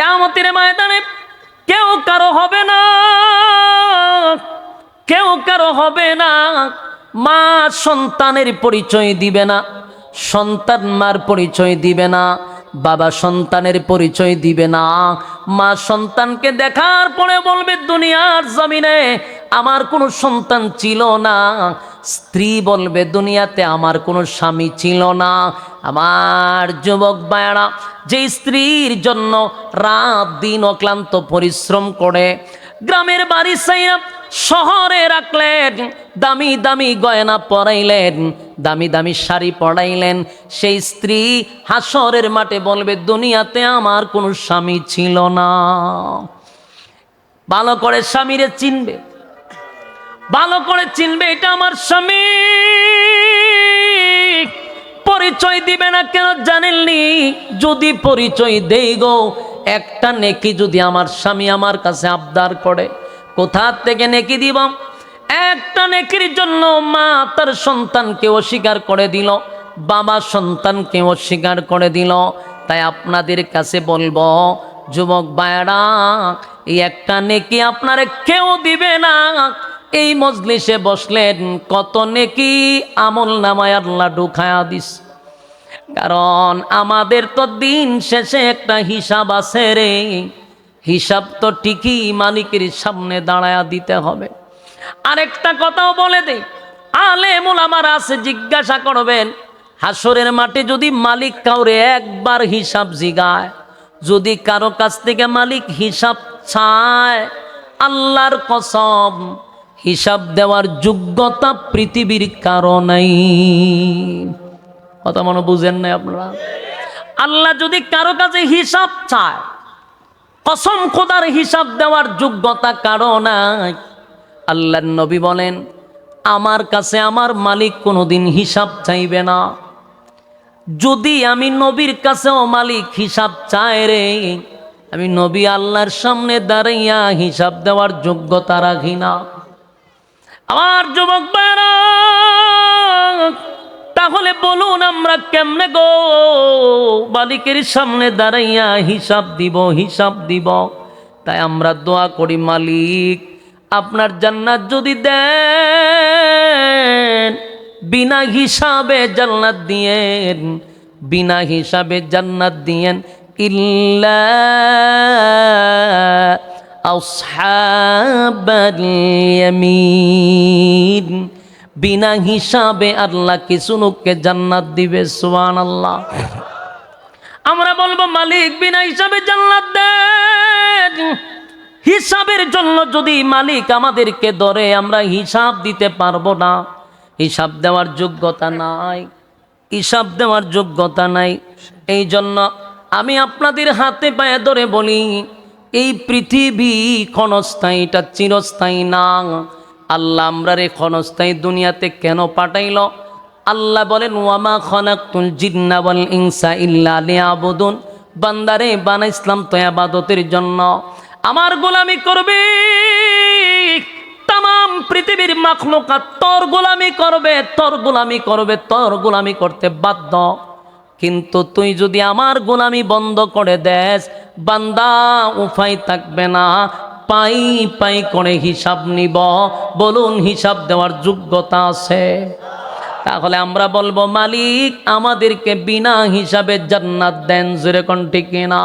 কেমতের ময়দানে কেউ কারও হবে না। কেউ কারও হবে না। মা সন্তানের পরিচয় দিবে না। সন্তান মার পরিচয় দিবে না। বাবা সন্তানের পরিচয় দিবে না। মা সন্তানকে দেখার পরে বলবে, দুনিয়ার জমিনে আমার কোনো সন্তান ছিল না। স্ত্রী বলবে, দুনিয়াতে আমার কোনো স্বামী ছিল না। আমার যুবক বায়রা যে স্ত্রীর জন্য রাত দিন অক্লান্ত পরিশ্রম করে গ্রামের বাড়ি সাইয়া শহরে রাখলেন, দামি দামি গয়না পরাইলেন, দামি দামি শাড়ি পরাইলেন, সেই স্ত্রী হাসরের মাঠে বলবে, দুনিয়াতে আমার কোনো স্বামী ছিল না। ভালো করে স্বামীরে চিনবে। ভালো করে চিনবে এটা আমার স্বামী। পরিচয় দিবে না কেন জানেননি? যদি পরিচয় দেই গো, একটা নেকি যদি আমার স্বামী আমার কাছে আবদার করে কোথা থেকে নেকি দিব? একটা নেকির জন্য মা তার সন্তানকে অস্বীকার করে দিল, বাবা সন্তানকে অস্বীকার করে দিল। তাই আপনাদের কাছে বলব, যুবক বায়রা এই একটা নেকি আপনারে কেউ দিবে না। এই মজলিসে বসলেন, কত নেকি আমল নামায় আল্লাহ ঢুকায়া দিস। কারণ আমাদের তো দিন শেষে একটা হিসাব আছে রে। হিসাব তো ঠিকই মালিকের সামনে দাঁড়ায়া দিতে হবে। আরেকটা কথাও বলে দে আলে আমার আছে, জিজ্ঞাসা করবেন, হাসরের মাঠে যদি মালিক কাউরে একবার হিসাব জিগায়, যদি কারও কাছ থেকে মালিক হিসাব চায়, আল্লাহর কসম হিসাব দেওয়ার যোগ্যতা পৃথিবীর কারণেই কথা মনে বুঝেন নাই আপনারা? আল্লাহ যদি কারও কাছে হিসাব চায়, কসম খোদার হিসাব দেওয়ার যোগ্যতা কারও নাই। আল্লাহ নবী বলেন, আমার কাছে আমার মালিক কোনোদিন হিসাব চাইবে না। যদি আমি নবীর কাছেও মালিক হিসাব চায় রে, আমি নবী আল্লাহর সামনে দাঁড়াইয়া হিসাব দেওয়ার যোগ্যতা রাখি না। আমার যুবক তাহলে বলুন আমরা কেমনে গো? বালিকের সামনে দাঁড়াইয়া হিসাব দিব হিসাব দিব। তাই আমরা দোয়া করি, মালিক, আপনার জান্নাত যদি দেন, বিনা হিসাবে জান্নাত দিয়েন, বিনা হিসাবে জান্নাত দিয়েন, ইল্লা ইয়ামিন। বিনা হিসাবে আল্লাহ কিছু লোককে জান্নাত দিবে সুবহান আল্লাহ আমরা বলব, মালিক, বিনা হিসাবে জান্নাত দেন। হিসাবের জন্য যদি মালিক আমাদেরকে ধরে, আমরা হিসাব দিতে পারব না। হিসাব দেওয়ার যোগ্যতা নাই। হিসাব দেওয়ার যোগ্যতা নাই। এই জন্য আমি আপনাদের হাতে পায়ে ধরে বলি এই পৃথিবী ক্ষণস্থায়ীটা চিরস্থায়ী না। আল্লাহ আমরা রে ক্ষণস্থায়ী দুনিয়াতে কেন পাঠাইল? আল্লাহ বলেন, ওয়ামা খনাকুল জিন্না বল ইনসা ইল্লা লিয়াবুদুন। বান্দারে বানাইসলাম তো আবাদতের জন্য। আমার গোলামি করবে তাম পৃথিবীর মাখলুকাত তোর গোলামি করবে, তোর গোলামি করবে, তোর গোলামি করতে বাধ্য। কিন্তু তুই যদি আমার গোলামি বন্ধ করে দেস, বান্দা উফাই থাকবে না। পাই পাই করে হিসাব নিব। বলুন হিসাব দেওয়ার যোগ্যতা আছে? তাহলে আমরা বলব, মালিক, আমাদেরকে বিনা হিসাবে জান্নাত দেন যেরকম ঠিক না